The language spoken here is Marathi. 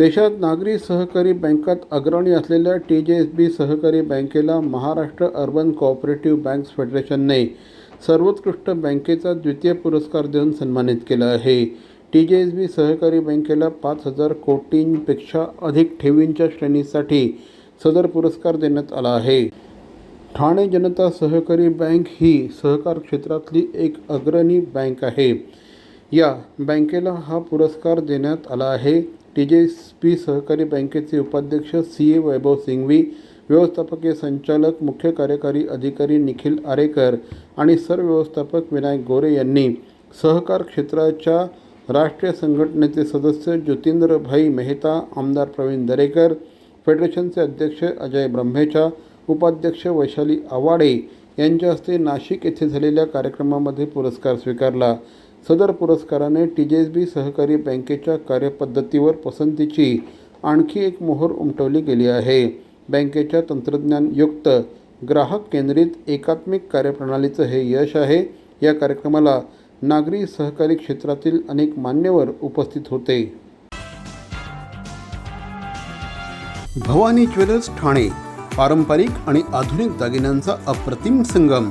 देशात नागरी सहकारी बँकात अग्रणी असलेल्या टी जे एस बी सहकारी बँकेला महाराष्ट्र अर्बन कोऑपरेटिव्ह बँक्स फेडरेशनने सर्वोत्कृष्ट बँकेचा द्वितीय पुरस्कार देऊन सन्मानित केलं आहे. टी जे एस बी सहकारी बँकेला पाच हजार कोटींपेक्षा अधिक ठेवींच्या श्रेणीसाठी सदर पुरस्कार देण्यात आला आहे. ठाणे जनता सहकारी बँक ही सहकार क्षेत्रातली एक अग्रणी बँक आहे. या बँकेला हा पुरस्कार देण्यात आला आहे. टी जे पी सहकारी बँकेचे उपाध्यक्ष सी ए वैभव सिंघवी व्यवस्थापकीय संचालक मुख्य कार्यकारी अधिकारी निखिल आरेकर आणि सरव्यवस्थापक विनायक गोरे यांनी सहकार क्षेत्राच्या राष्ट्रीय संघटनेचे सदस्य ज्योतिंद्रभाई मेहता आमदार प्रवीण दरेकर फेडरेशनचे अध्यक्ष अजय ब्रह्मेचा उपाध्यक्ष वैशाली आवाडे यांच्या हस्ते नाशिक येथे झालेल्या कार्यक्रमामध्ये पुरस्कार स्वीकारला. सदर पुरस्काराने टी जे एस बी सहकारी बँकेच्या कार्यपद्धतीवर पसंतीची आणखी एक मोहर उमटवली गेली आहे. बँकेच्या तंत्रज्ञानयुक्त ग्राहक केंद्रित एकात्मिक कार्यप्रणालीचं हे यश आहे. या कार्यक्रमाला नागरी सहकारी क्षेत्रातील अनेक मान्यवर उपस्थित होते. भवानी ज्वेलर्स ठाणे पारंपरिक आणि आधुनिक दागिन्यांचा अप्रतिम संगम.